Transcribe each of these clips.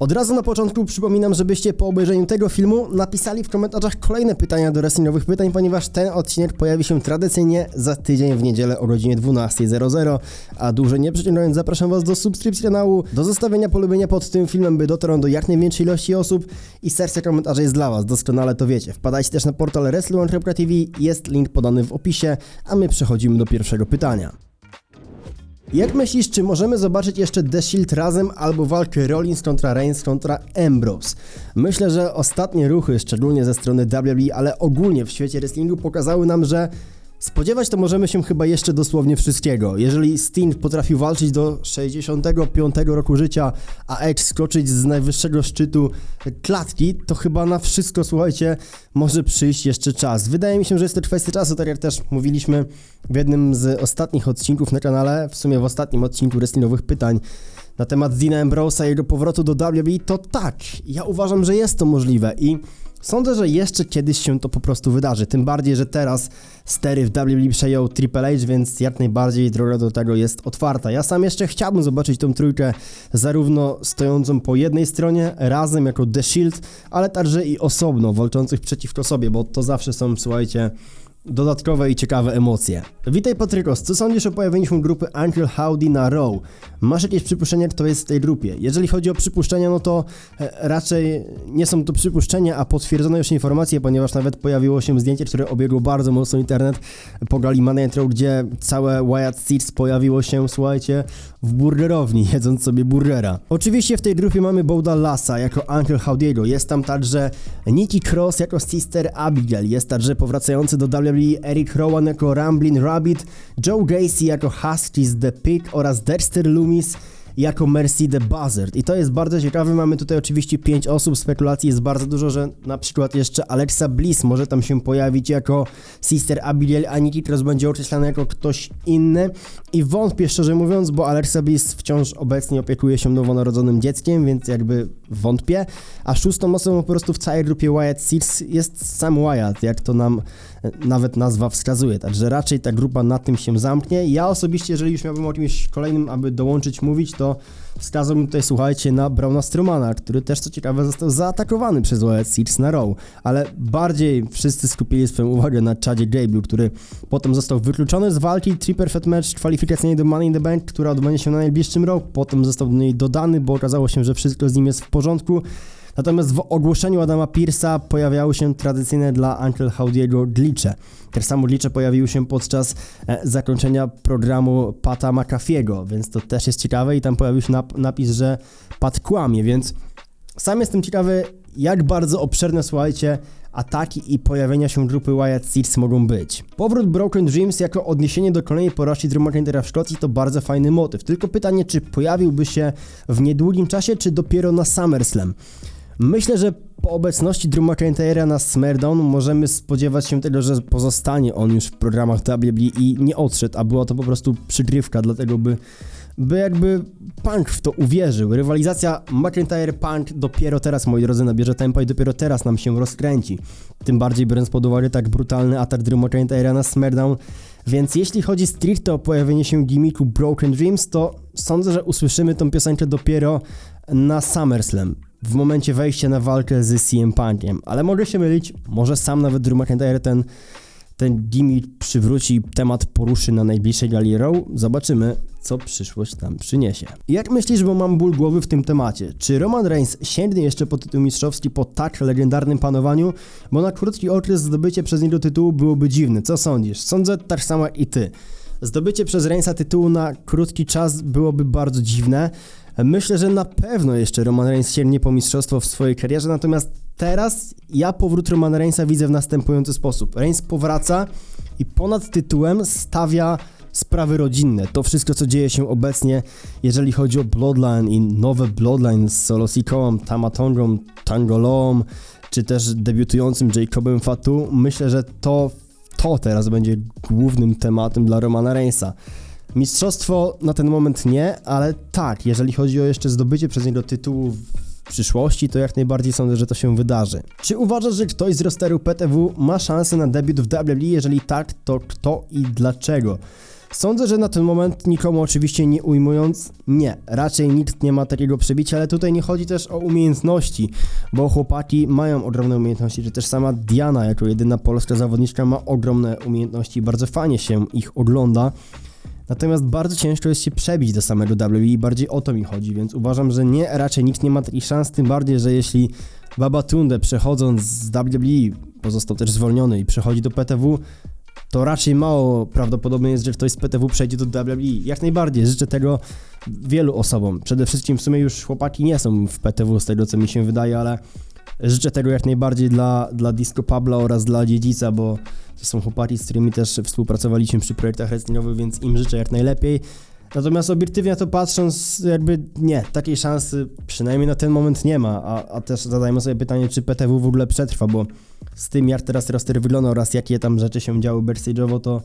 Od razu na początku przypominam, żebyście po obejrzeniu tego filmu napisali w komentarzach kolejne pytania do wrestlingowych pytań, ponieważ ten odcinek pojawi się tradycyjnie za tydzień w niedzielę o godzinie 12.00, a dłużej nie przeciągając zapraszam was do subskrypcji kanału, do zostawienia polubienia pod tym filmem, by dotarł do jak największej ilości osób i serce komentarzy jest dla was, doskonale to wiecie. Wpadajcie też na portal wrestling.tv, jest link podany w opisie, a my przechodzimy do pierwszego pytania. Jak myślisz, czy możemy zobaczyć jeszcze The Shield razem albo walkę Rollins kontra Reigns kontra Ambrose? Myślę, że ostatnie ruchy, szczególnie ze strony WWE, ale ogólnie w świecie wrestlingu pokazały nam, że Spodziewać to możemy się chyba jeszcze dosłownie wszystkiego. Jeżeli Sting potrafił walczyć do 65 roku życia, a Edge skoczyć z najwyższego szczytu klatki, to chyba na wszystko, słuchajcie, może przyjść jeszcze czas. Wydaje mi się, że jest to kwestia czasu, tak jak też mówiliśmy w jednym z ostatnich odcinków na kanale, w sumie w ostatnim odcinku wrestlingowych pytań na temat Dina Ambrose'a i jego powrotu do WWE, to tak, ja uważam, że jest to możliwe i Sądzę, że jeszcze kiedyś się to po prostu wydarzy, tym bardziej, że teraz stery w WWE przejął Triple H, więc jak najbardziej droga do tego jest otwarta. Ja sam jeszcze chciałbym zobaczyć tą trójkę zarówno stojącą po jednej stronie, razem jako The Shield, ale także i osobno, walczących przeciwko sobie, bo to zawsze są, słuchajcie, dodatkowe i ciekawe emocje. Witaj Patrykos, co sądzisz o pojawieniu się grupy Uncle Howdy na Raw? Masz jakieś przypuszczenia, kto jest w tej grupie? Jeżeli chodzi o przypuszczenia, no to e, raczej nie są to przypuszczenia, a potwierdzone już informacje, ponieważ nawet pojawiło się zdjęcie, które obiegło bardzo mocno internet po gali Money gdzie całe Wyatt Seeds pojawiło się, słuchajcie, w burgerowni, jedząc sobie burgera. Oczywiście w tej grupie mamy Bouda Lassa jako Uncle Howdy'ego, jest tam także Nikki Cross jako Sister Abigail, jest także powracający do WWE Eric Rowan jako Ramblin' Rabbit, Joe Gacy jako Huskies the Pig oraz Dexter Loomis jako Mercy the Buzzard. I to jest bardzo ciekawe, mamy tutaj oczywiście 5 osób, spekulacji jest bardzo dużo, że na przykład jeszcze Alexa Bliss może tam się pojawić jako Sister Abigail, a Nikki Cross będzie określana jako ktoś inny. I wątpię szczerze mówiąc, bo Alexa Bliss wciąż obecnie opiekuje się nowonarodzonym dzieckiem, więc jakby wątpię. A szóstą osobą po prostu w całej grupie Wyatt Seeds jest sam Wyatt, jak to nam nawet nazwa wskazuje, także raczej ta grupa na tym się zamknie. Ja osobiście, jeżeli już miałbym o kimś kolejnym, aby dołączyć, mówić, to wskazałbym tutaj, słuchajcie, na Brauna Stromana, który też, co ciekawe, został zaatakowany przez Wyatt Seeds na Raw, ale bardziej wszyscy skupili swoją uwagę na Chadzie Gable, który potem został wykluczony z walki Triple Threat Match kwalifikacyjnej do Money in the Bank, która odbędzie się na najbliższym rok, potem został do niej dodany, bo okazało się, że wszystko z nim jest w porządku. Natomiast w ogłoszeniu Adama Pierce'a pojawiały się tradycyjne dla Uncle Howdy'ego glitche. Te samo glitche pojawiły się podczas e, zakończenia programu Pata McAfee'ego, więc to też jest ciekawe i tam pojawił się nap napis, że Pat kłamie, więc sam jestem ciekawy, jak bardzo obszerne, słuchajcie, ataki i pojawienia się grupy Wyatt Seeds mogą być. Powrót Broken Dreams jako odniesienie do kolejnej porażki Drew McIntyre'a w Szkocji to bardzo fajny motyw, tylko pytanie, czy pojawiłby się w niedługim czasie, czy dopiero na SummerSlam. Myślę, że po obecności Drew McIntyre'a na SmackDown możemy spodziewać się tego, że pozostanie on już w programach WWE i nie odszedł, a była to po prostu przygrywka, dlatego by, by jakby Punk w to uwierzył. Rywalizacja McIntyre-Punk dopiero teraz, moi drodzy, nabierze tempo i dopiero teraz nam się rozkręci. Tym bardziej biorąc pod uwagę tak brutalny atak Drew McIntyre'a na SmackDown. Więc jeśli chodzi stricte o pojawienie się gimmicku Broken Dreams, to sądzę, że usłyszymy tą piosenkę dopiero na SummerSlam w momencie wejścia na walkę z CM Punkiem, ale mogę się mylić, może sam nawet Drew McIntyre ten, ten gimmick przywróci, temat poruszy na najbliższej gali Raw. Zobaczymy, co przyszłość tam przyniesie. Jak myślisz, bo mam ból głowy w tym temacie, czy Roman Reigns sięgnie jeszcze po tytuł mistrzowski po tak legendarnym panowaniu? Bo na krótki okres zdobycie przez niego tytułu byłoby dziwne. Co sądzisz? Sądzę tak samo i ty. Zdobycie przez Reignsa tytułu na krótki czas byłoby bardzo dziwne. Myślę, że na pewno jeszcze Roman Reigns sięgnie po mistrzostwo w swojej karierze, natomiast teraz ja powrót Romana Reignsa widzę w następujący sposób. Reigns powraca i ponad tytułem stawia sprawy rodzinne. To wszystko, co dzieje się obecnie, jeżeli chodzi o Bloodline i nowe Bloodline z Solo Sikoą, Tamatongą, Tangolom, czy też debiutującym Jacobem Fatu, myślę, że to, to teraz będzie głównym tematem dla Romana Reignsa. Mistrzostwo na ten moment nie, ale tak, jeżeli chodzi o jeszcze zdobycie przez niego tytułu w przyszłości, to jak najbardziej sądzę, że to się wydarzy. Czy uważasz, że ktoś z rosteru PTW ma szansę na debiut w WWE? Jeżeli tak, to kto i dlaczego? Sądzę, że na ten moment nikomu oczywiście nie ujmując, nie, raczej nikt nie ma takiego przebicia, ale tutaj nie chodzi też o umiejętności, bo chłopaki mają ogromne umiejętności, czy też sama Diana jako jedyna polska zawodniczka ma ogromne umiejętności, bardzo fajnie się ich ogląda. Natomiast bardzo ciężko jest się przebić do samego WWE i bardziej o to mi chodzi, więc uważam, że nie, raczej nikt nie ma takich szans, tym bardziej, że jeśli Babatunde przechodząc z WWE pozostał też zwolniony i przechodzi do PTW, to raczej mało prawdopodobne jest, że ktoś z PTW przejdzie do WWE. Jak najbardziej, życzę tego wielu osobom. Przede wszystkim w sumie już chłopaki nie są w PTW, z tego co mi się wydaje, ale życzę tego jak najbardziej dla, dla Disco Pabla oraz dla Dziedzica, bo to są chłopaki, z którymi też współpracowaliśmy przy projektach wrestlingowych, więc im życzę jak najlepiej. Natomiast obiektywnie na to patrząc, jakby nie, takiej szansy przynajmniej na ten moment nie ma, a, a też zadajmy sobie pytanie, czy PTW w ogóle przetrwa, bo z tym jak teraz roster wygląda oraz jakie tam rzeczy się działy backstage'owo, to,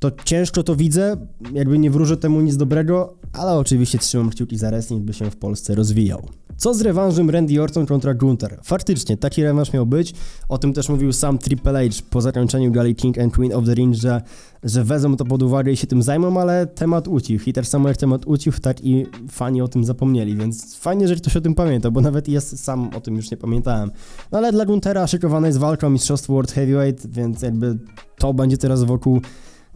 to ciężko to widzę, jakby nie wróżę temu nic dobrego, ale oczywiście trzymam kciuki za wrestling, by się w Polsce rozwijał. Co z rewanżem Randy Orton kontra Gunther? Faktycznie, taki rewanż miał być. O tym też mówił sam Triple H po zakończeniu Gali King and Queen of the Ring, że, że wezmą to pod uwagę i się tym zajmą, ale temat ucichł. I też samo jak temat ucichł, tak i fani o tym zapomnieli, więc fajnie, że ktoś o tym pamięta, bo nawet ja sam o tym już nie pamiętałem. No ale dla Guntera szykowana jest walka o mistrzostwo World Heavyweight, więc jakby to będzie teraz wokół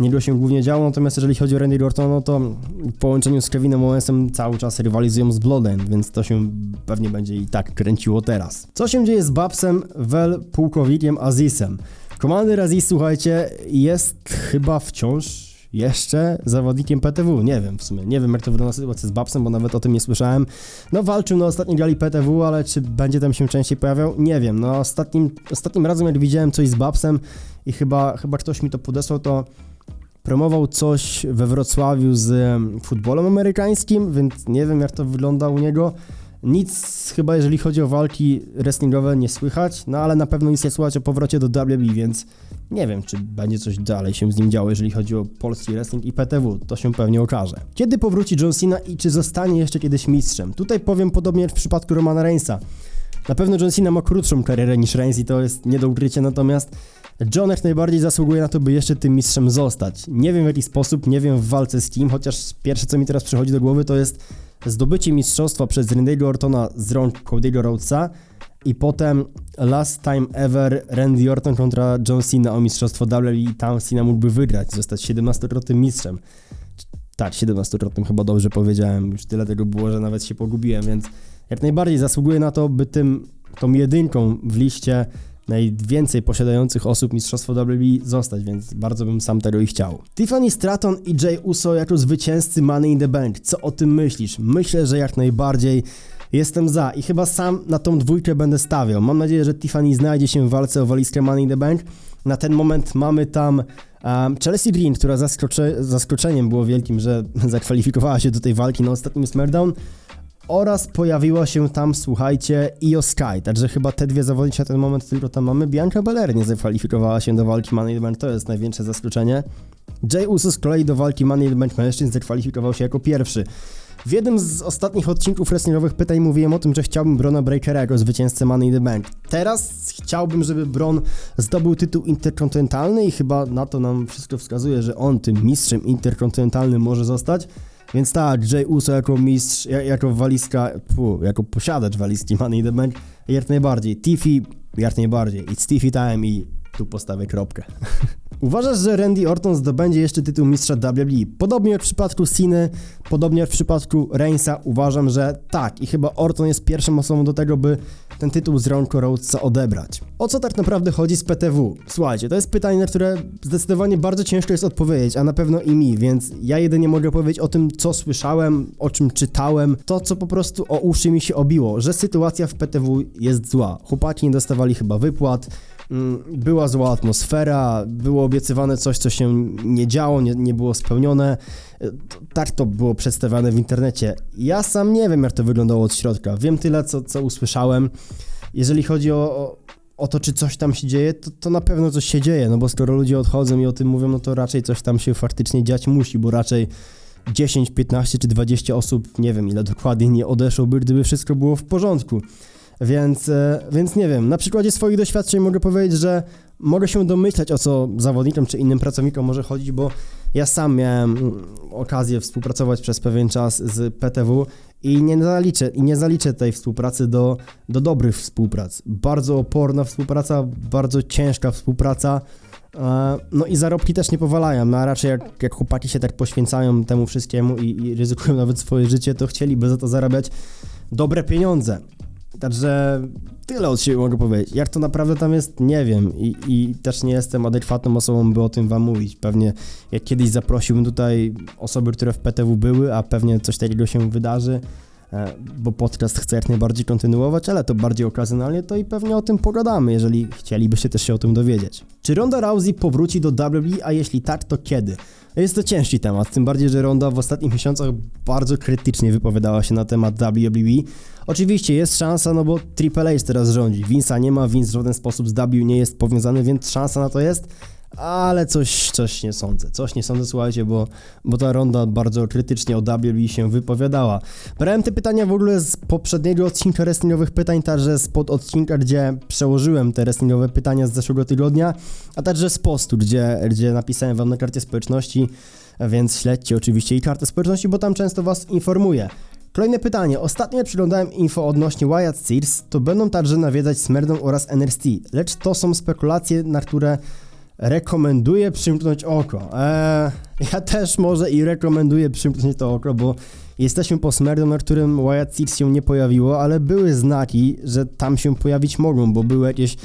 niego się głównie działo, natomiast jeżeli chodzi o Randy Orton, no to w połączeniu z Kevinem Owensem cały czas rywalizują z Bloodline, więc to się pewnie będzie i tak kręciło teraz. Co się dzieje z Babsem, Wel, Pułkowikiem, Azisem? Komander Aziz, słuchajcie, jest chyba wciąż jeszcze zawodnikiem PTW. Nie wiem w sumie, nie wiem jak to wygląda sytuacja z Babsem, bo nawet o tym nie słyszałem. No walczył na ostatniej gali PTW, ale czy będzie tam się częściej pojawiał? Nie wiem. No ostatnim, ostatnim razem jak widziałem coś z Babsem i chyba, chyba ktoś mi to podesłał, to promował coś we Wrocławiu z futbolem amerykańskim, więc nie wiem jak to wygląda u niego. Nic chyba jeżeli chodzi o walki wrestlingowe nie słychać, no ale na pewno nic nie słychać o powrocie do WWE, więc nie wiem, czy będzie coś dalej się z nim działo, jeżeli chodzi o polski wrestling i PTW, to się pewnie okaże. Kiedy powróci John Cena i czy zostanie jeszcze kiedyś mistrzem? Tutaj powiem podobnie jak w przypadku Romana Reignsa. Na pewno John Cena ma krótszą karierę niż Reigns i to jest nie do ukrycia, natomiast John najbardziej zasługuje na to, by jeszcze tym mistrzem zostać. Nie wiem w jaki sposób, nie wiem w walce z kim, chociaż pierwsze co mi teraz przychodzi do głowy to jest zdobycie mistrzostwa przez Randy'ego Ortona z rąk Cody'ego Rhodesa i potem last time ever Randy Orton kontra John Cena o mistrzostwo WWE i tam Cena mógłby wygrać, zostać 17-krotnym mistrzem. Tak, 17-krotnym chyba dobrze powiedziałem, już tyle tego było, że nawet się pogubiłem, więc jak najbardziej zasługuje na to, by tym, tą jedynką w liście najwięcej posiadających osób mistrzostwo WWE zostać, więc bardzo bym sam tego i chciał. Tiffany Stratton i Jay Uso jako zwycięzcy Money in the Bank. Co o tym myślisz? Myślę, że jak najbardziej jestem za i chyba sam na tą dwójkę będę stawiał. Mam nadzieję, że Tiffany znajdzie się w walce o walizkę Money in the Bank. Na ten moment mamy tam um, Chelsea Green, która zaskocze, zaskoczeniem było wielkim, że zakwalifikowała się do tej walki na ostatnim SmackDown oraz pojawiła się tam, słuchajcie, Io Sky, także chyba te dwie zawodnicze na ten moment tylko tam mamy. Bianca Belair nie zakwalifikowała się do walki Money Event, to jest największe zaskoczenie. Jay Uso z kolei do walki Money Event mężczyzn zakwalifikował się jako pierwszy. W jednym z ostatnich odcinków wrestlingowych pytań mówiłem o tym, że chciałbym Brona Breakera jako zwycięzcę Money in the Bank. Teraz chciałbym, żeby Bron zdobył tytuł interkontynentalny i chyba na to nam wszystko wskazuje, że on tym mistrzem interkontynentalnym może zostać. Więc tak, Jay Uso jako mistrz, jako walizka, jako posiadacz walizki Money in the Bank, jak najbardziej. Tiffy, jak najbardziej. It's Tiffy time i tu postawię kropkę. Uważasz, że Randy Orton zdobędzie jeszcze tytuł mistrza WWE? Podobnie jak w przypadku Ciny, podobnie jak w przypadku Reignsa, uważam, że tak. I chyba Orton jest pierwszą osobą do tego, by ten tytuł z rąk Rhodesa odebrać. O co tak naprawdę chodzi z PTW? Słuchajcie, to jest pytanie, na które zdecydowanie bardzo ciężko jest odpowiedzieć, a na pewno i mi, więc ja jedynie mogę powiedzieć o tym, co słyszałem, o czym czytałem, to co po prostu o uszy mi się obiło, że sytuacja w PTW jest zła. Chłopaki nie dostawali chyba wypłat, była zła atmosfera, było obiecywane coś, co się nie działo, nie, nie było spełnione. Tak to było przedstawiane w internecie. Ja sam nie wiem, jak to wyglądało od środka. Wiem tyle, co, co usłyszałem. Jeżeli chodzi o, o, o to, czy coś tam się dzieje, to, to na pewno coś się dzieje, no bo skoro ludzie odchodzą i o tym mówią, no to raczej coś tam się faktycznie dziać musi, bo raczej 10, 15 czy 20 osób, nie wiem ile dokładnie, nie odeszłoby, gdyby wszystko było w porządku. Więc, e, więc nie wiem, na przykładzie swoich doświadczeń mogę powiedzieć, że mogę się domyślać, o co zawodnikom czy innym pracownikom może chodzić, bo ja sam miałem mm, okazję współpracować przez pewien czas z PTW i nie zaliczę, i nie zaliczę tej współpracy do, do dobrych współprac. Bardzo oporna współpraca, bardzo ciężka współpraca. E, No i zarobki też nie powalają, no a raczej jak, jak chłopaki się tak poświęcają temu wszystkiemu i, i ryzykują nawet swoje życie, to chcieliby za to zarabiać dobre pieniądze. Także tyle od siebie mogę powiedzieć. Jak to naprawdę tam jest, nie wiem I, i też nie jestem adekwatną osobą, by o tym wam mówić. Pewnie jak kiedyś zaprosiłbym tutaj osoby, które w PTW były, a pewnie coś takiego się wydarzy, bo podcast chcę jak najbardziej kontynuować, ale to bardziej okazjonalnie, to i pewnie o tym pogadamy, jeżeli chcielibyście też się o tym dowiedzieć. Czy Ronda Rousey powróci do WWE, a jeśli tak, to kiedy? Jest to ciężki temat, tym bardziej, że Ronda w ostatnich miesiącach bardzo krytycznie wypowiadała się na temat WWE. Oczywiście jest szansa, no bo Triple H teraz rządzi. Vince'a nie ma, Vince w żaden sposób z W nie jest powiązany, więc szansa na to jest. Ale coś, coś nie sądzę. Coś nie sądzę, słuchajcie, bo, bo ta ronda bardzo krytycznie o WWE się wypowiadała. Brałem te pytania w ogóle z poprzedniego odcinka wrestlingowych pytań, także spod odcinka, gdzie przełożyłem te wrestlingowe pytania z zeszłego tygodnia, a także z postu, gdzie, gdzie napisałem wam na karcie społeczności, więc śledźcie oczywiście i kartę społeczności, bo tam często was informuję. Kolejne pytanie. Ostatnio przyglądałem info odnośnie Wyatt Sears, to będą także nawiedzać Smerdą oraz NRST, lecz to są spekulacje, na które rekomenduję przymknąć oko. Eee, ja też może i rekomenduję przymknąć to oko, bo jesteśmy po Smerdą, na którym Wyatt Sears się nie pojawiło, ale były znaki, że tam się pojawić mogą, bo były jakieś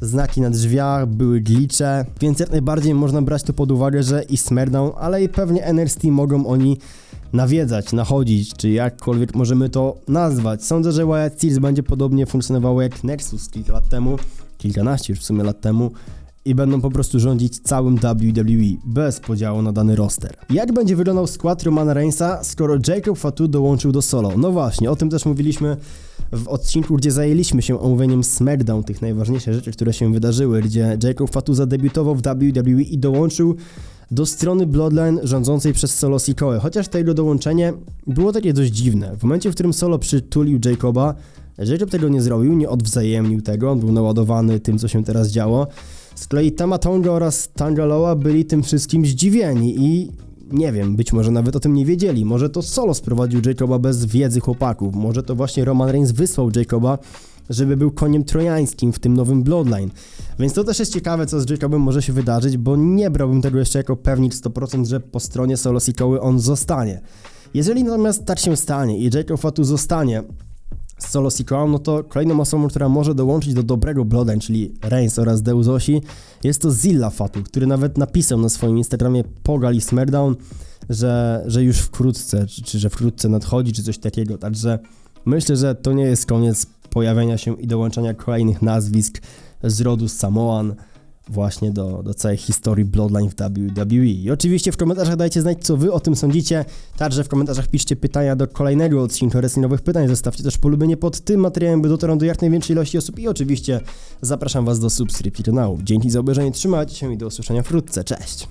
znaki na drzwiach, były glicze, więc jak najbardziej można brać to pod uwagę, że i Smerdą, ale i pewnie NRST mogą oni nawiedzać, nachodzić, czy jakkolwiek możemy to nazwać. Sądzę, że Wyatt Sears będzie podobnie funkcjonował jak Nexus kilka lat temu, kilkanaście już w sumie lat temu, i będą po prostu rządzić całym WWE bez podziału na dany roster. Jak będzie wyglądał skład Romana Reignsa, skoro Jacob Fatu dołączył do solo? No właśnie, o tym też mówiliśmy w odcinku, gdzie zajęliśmy się omówieniem SmackDown, tych najważniejszych rzeczy, które się wydarzyły, gdzie Jacob Fatu zadebiutował w WWE i dołączył do strony Bloodline rządzącej przez Solo Sikoe, chociaż to jego dołączenie było takie dość dziwne. W momencie, w którym Solo przytulił Jacoba, Jacob tego nie zrobił, nie odwzajemnił tego, on był naładowany tym, co się teraz działo. Z kolei Tamatonga oraz Tangaloa byli tym wszystkim zdziwieni i nie wiem, być może nawet o tym nie wiedzieli. Może to Solo sprowadził Jacoba bez wiedzy chłopaków. Może to właśnie Roman Reigns wysłał Jacoba, żeby był koniem trojańskim w tym nowym Bloodline. Więc to też jest ciekawe, co z Jacobem może się wydarzyć, bo nie brałbym tego jeszcze jako pewnik 100%, że po stronie Solo Sikoły on zostanie. Jeżeli natomiast tak się stanie i Jacob Fatu zostanie z Solo Sikołą, no to kolejną osobą, która może dołączyć do dobrego Bloodline, czyli Reigns oraz Deus Osi, jest to Zilla Fatu, który nawet napisał na swoim Instagramie Pogal i Smackdown, że, że już wkrótce, czy, czy że wkrótce nadchodzi, czy coś takiego, także myślę, że to nie jest koniec pojawienia się i dołączania kolejnych nazwisk z rodu Samoan właśnie do, do całej historii Bloodline w WWE. I oczywiście w komentarzach dajcie znać, co wy o tym sądzicie. Także w komentarzach piszcie pytania do kolejnego odcinka wrestlingowych pytań. Zostawcie też polubienie pod tym materiałem, by dotarł do jak największej ilości osób. I oczywiście zapraszam was do subskrypcji kanału. Dzięki za obejrzenie, trzymajcie się i do usłyszenia wkrótce. Cześć!